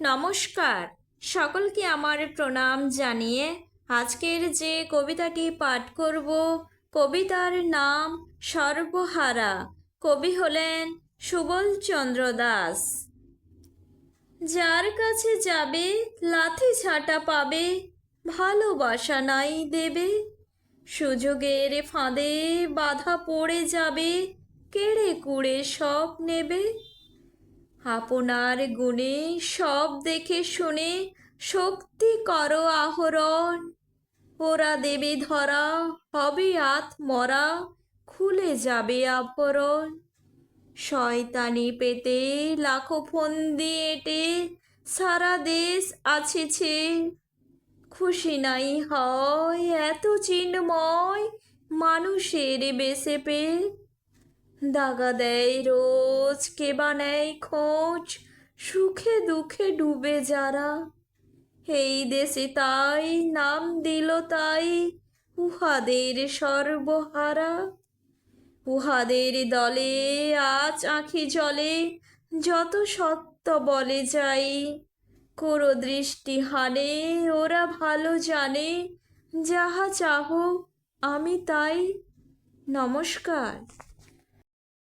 নমস্কার। সকলকে আমার প্রণাম জানিয়ে আজকের যে কবিতাটি পাঠ করব, কবিতার নাম সর্বহারা। কবি হলেন সুবলচন্দ্র দাস। যার কাছে যাবে, লাথি ছাটা পাবে, ভালোবাসা নাই দেবে। সুযোগের ফাঁদে বাধা পড়ে যাবে, কেড়ে কুড়ে সব নেবে। আপনার গুণে সব দেখে শুনে শক্তি করো আহরণ। ওরা দেবে ধরা, হবে আত্মরা, খুলে যাবে আভরণ শয়তানি পেতে লাখো ফন্দি এটে সারা দেশ আছেছে। খুশি নাই হয় এত চিন্ময় মানুষের বেসে পেয়ে দাগা দেয় রোজ কেবা নেয় খোঁজ? সুখে দুঃখে ডুবে যারা। এই দেশে তাই, নাম দিল তাই, উহাদের সর্বহারা। উহাদের দলে আজ আঁখি জলে যত সত্য বলে যাই। করো দৃষ্টি হানে, ওরা ভালো জানে, যাহা চাহ আমি তাই। নমস্কার।